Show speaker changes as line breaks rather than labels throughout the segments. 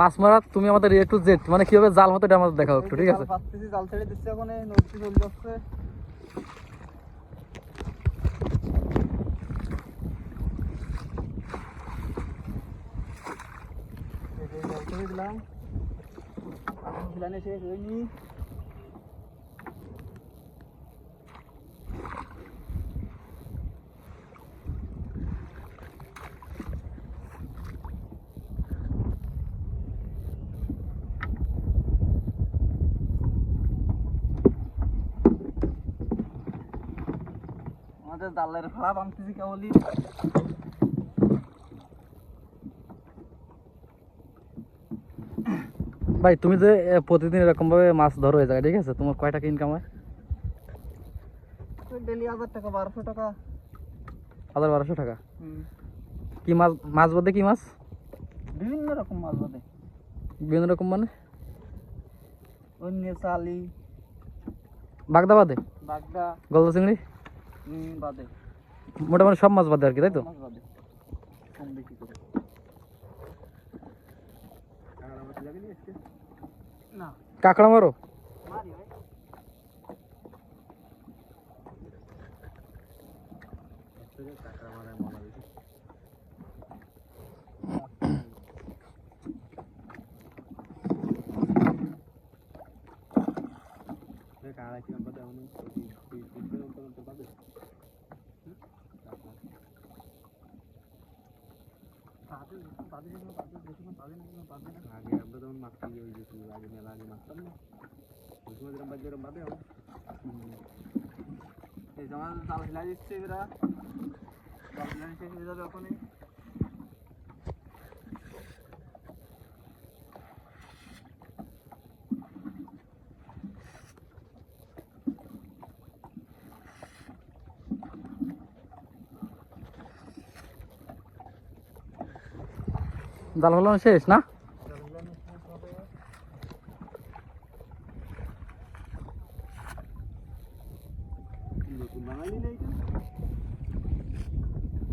মাছ মারা, তুমি আমাদের এ টু জেড মানে কীভাবে জাল হতে আমাদের দেখাও একটু, ঠিক আছে?
জাল ছেড়ে দিচ্ছে এখন নদী যাচ্ছে। আমাদের জালের ভাড়া ভাঙতেছি কেবলই।
ভাই তুমি যে প্রতিদিন এরকম ভাবে মাছ ধরো এই জায়গায় ঠিক আছে? তোমার কয় টাকা ইনকাম হয়?
ডেলি হাজার টাকা বারোশো টাকা।
হাজার বারোশো টাকা? কি মাছ মাছ কি মাছ?
বিভিন্ন রকম মাছ বাদে।
বিভিন্ন রকম মানে?
অন্য চালি
বাগদা বাদে?
বাগদা।
গলদা চিংড়ি?
বাদে।
মোটামুটি সব মাছ বাদে আর কি তাই তো?
মাছ বাদে। কম বেশি করে। না।
কাঁকড়া মারো?
মারি ভাই বাদে বাদে যেগুলো বাদে যেগুলো বাদে না যেগুলো বাদে না
আগে আমরা যখন মাছটা ওই যে তুমি আগে মেলা আগে মাখতাম না, ওই সময় যেরকম বাদ যেরকম বাদে
এই জামা তাল হিলাই দিচ্ছে এরা। তাল হিলাই দিচ্ছে এখনই
জাল ফেলানো শেষ না?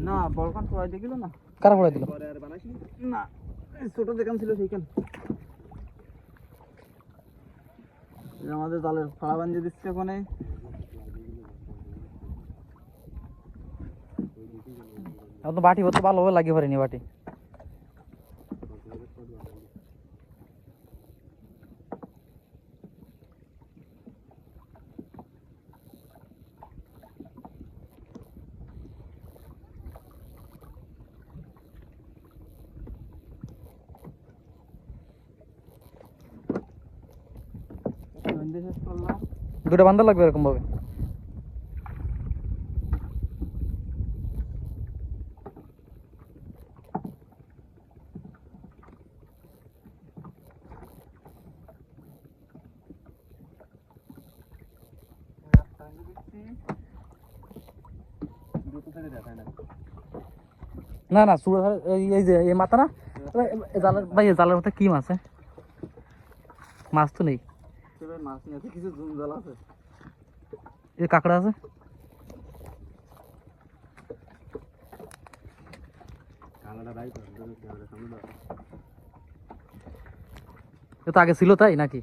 না বড়খান পড়াই দিয়ে না।
কারা পড়াই দিল?
পরে আর বানাইছিলি?
না এই ছোট দোকান ছিল সেইখান। আমাদের জালের ফাড়া দিচ্ছে ওখানে।
তো বাটি হতে ভালোভাবে লাগিয়ে পারিনি বাটি। দুটো বান্ধা লাগবে এরকম ভাবে?
না
না চূড়া এই যে মাথা না? জালের, ভাই জালের মধ্যে কি মাছ হ্যাঁ? মাছ তো নেই।
মাছ নিয়ে আছে কিছু জুম আছে।
এই কাঁকড়া আছে? এ তো আগে ছিল তাই নাকি?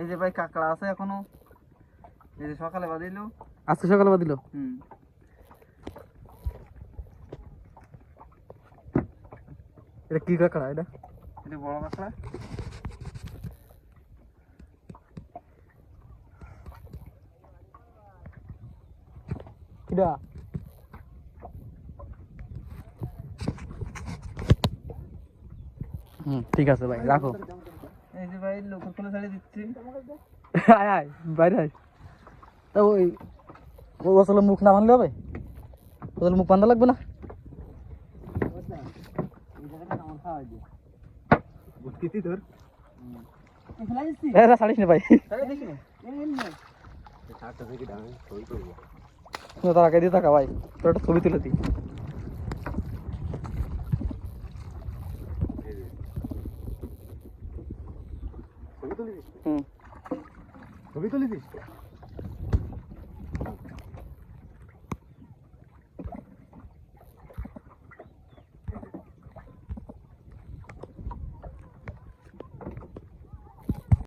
এই যে ভাই কাঁকড়া আছে এখনও। এই যে সকালে বাঁধিল।
আজকে সকালে বা দিল
হুম।
এটা কি কাঁকড়া এটা?
এটা বড় কাঁকড়া।
কিডা হুম ঠিক আছে ভাই রাখো।
এই যে ভাই লোকের কোলে ছাড়িয়ে দিচ্ছি।
আয় আয় বাইরে আয়। তা ওই ওই আসলে মুখ না বানলে হবে? আসলে মুখ বান্ধা লাগবে না?
किती
तर साडीच नाही पाहिजे तारा
काय देता का बाई तर सोबी तिला ती सोबी तुली